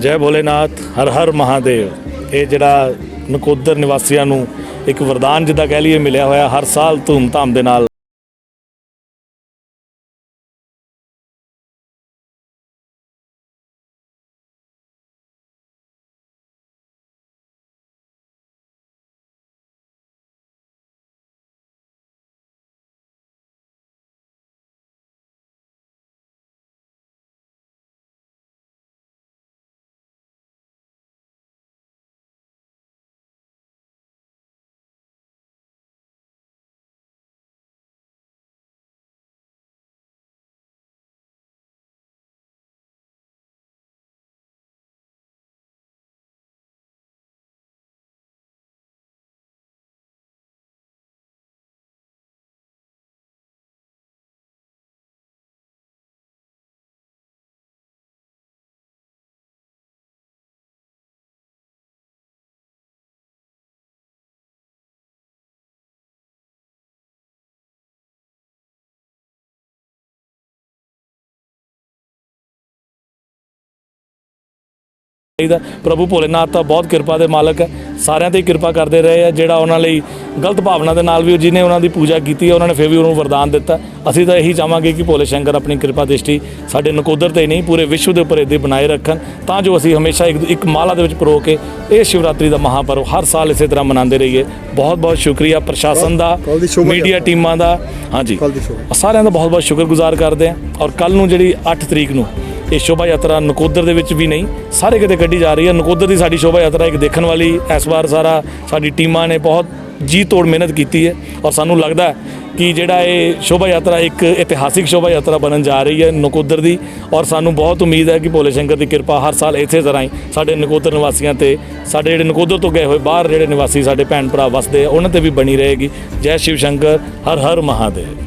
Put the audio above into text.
ਜੈ ਭੋਲੇਨਾਥ, ਹਰ ਹਰ ਮਹਾਦੇਵ। ਇਹ ਜਿਹੜਾ ਨਕੋਦਰ ਨਿਵਾਸੀਆਂ ਨੂੰ ਇੱਕ ਵਰਦਾਨ ਜਿੱਦਾਂ ਕਹਿ ਲਈਏ ਮਿਲਿਆ ਹੋਇਆ, ਹਰ ਸਾਲ ਧੂਮਧਾਮ ਦੇ ਨਾਲ ਚਾਹੀਦਾ। ਪ੍ਰਭੂ ਭੋਲੇਨਾਥ ਤਾਂ ਬਹੁਤ ਕਿਰਪਾ ਦੇ ਮਾਲਕ ਹੈ। ਸਾਰਿਆਂ ਤੇ ਕਿਰਪਾ ਕਰਦੇ ਰਹੇ ਆ ਜਿਹੜਾ ਉਹਨਾਂ ਲਈ ਗਲਤ ਭਾਵਨਾ ਦੇ ਨਾਲ ਵੀ ਉਹ ਜਿਹਨੇ ਉਹਨਾਂ ਦੀ ਪੂਜਾ ਕੀਤੀ ਹੈ ਉਹਨਾਂ ਨੇ ਫਿਰ ਵੀ ਉਹਨੂੰ ਵਰਦਾਨ ਦਿੱਤਾ। ਅਸੀਂ ਤਾਂ ਇਹੀ ਚਾਹਾਂਗੇ ਕਿ ਭੋਲੇ ਸ਼ੰਕਰ ਆਪਣੀ ਕਿਰਪਾ ਦ੍ਰਿਸ਼ਟੀ ਸਾਡੇ ਨਕੋਦਰ ਤੇ ਨਹੀਂ ਪੂਰੇ ਵਿਸ਼ਵ ਦੇ ਉੱਪਰ ਇਹਦੇ ਬਣਾਏ ਰੱਖਣ। ਤਾਂ ਜੋ ਅਸੀਂ ਹਮੇਸ਼ਾ ਇੱਕ ਇੱਕ ਮਾਲਾ ਦੇ ਵਿੱਚ ਪਰੋ ਕੇ ਇਹ ਸ਼ਿਵਰਾਤਰੀ ਦਾ ਮਹਾਪਰਵ ਹਰ ਸਾਲ ਇਸੇ ਤਰ੍ਹਾਂ ਮਨਾਉਂਦੇ ਰਹੀਏ। ਬਹੁਤ ਬਹੁਤ ਸ਼ੁਕਰੀਆ ਪ੍ਰਸ਼ਾਸਨ ਦਾ ਮੀਡੀਆ। ਟੀਮਾਂ ਦਾ। ਹਾਂਜੀ। ਸਾਰਿਆਂ ਦਾ ਬਹੁਤ ਬਹੁਤ ਸ਼ੁਕਰਗੁਜ਼ਾਰ ਕਰਦੇ ਹਾਂ। ਔਰ ਕੱਲ ਨੂੰ ਜਿਹੜੀ 8 ਤਰੀਕ ਨੂੰ ਇਹ ਸ਼ੋਭਾ ਯਾਤਰਾ ਨਕੋਦਰ ਦੇ ਵਿੱਚ ਵੀ ਨਹੀਂ, ਸਾਰੇ ਕਿਤੇ ਕੱਢੀ ਜਾ ਰਹੀ ਹੈ। ਨਕੋਦਰ ਦੀ ਸਾਡੀ ਸ਼ੋਭਾ ਯਾਤਰਾ ਇੱਕ ਦੇਖਣ ਵਾਲੀ, ਇਸ ਵਾਰ ਸਾਰਾ ਸਾਡੀ ਟੀਮਾਂ ਨੇ ਬਹੁਤ ਜੀ ਤੋੜ ਮਿਹਨਤ ਕੀਤੀ ਹੈ ਔਰ ਸਾਨੂੰ ਲੱਗਦਾ ਕਿ ਜਿਹੜਾ ਇਹ ਸ਼ੋਭਾ ਯਾਤਰਾ ਇੱਕ ਇਤਿਹਾਸਿਕ ਸ਼ੋਭਾ ਯਾਤਰਾ ਬਣਨ ਜਾ ਰਹੀ ਹੈ ਨਕੋਦਰ ਦੀ ਔਰ ਸਾਨੂੰ ਬਹੁਤ ਉਮੀਦ ਹੈ ਕਿ ਭੋਲੇ ਸ਼ੰਕਰ ਦੀ ਕਿਰਪਾ ਹਰ ਸਾਲ ਇਸੇ ਤਰ੍ਹਾਂ ਹੀ ਸਾਡੇ ਨਕੋਦਰ ਨਿਵਾਸੀਆਂ ਤੇ, ਸਾਡੇ ਜਿਹੜੇ ਨਕੋਦਰ ਤੋਂ ਗਏ ਹੋਏ ਬਾਹਰ ਜਿਹੜੇ ਨਿਵਾਸੀ ਸਾਡੇ ਭੈਣ ਭਰਾ ਵਸਦੇ ਆ, ਉਹਨਾਂ ਤੇ ਵੀ ਬਣੀ ਰਹੇਗੀ। ਜੈ ਸ਼ਿਵ ਸ਼ੰਕਰ, ਹਰ ਹਰ ਮਹਾਦੇਵ।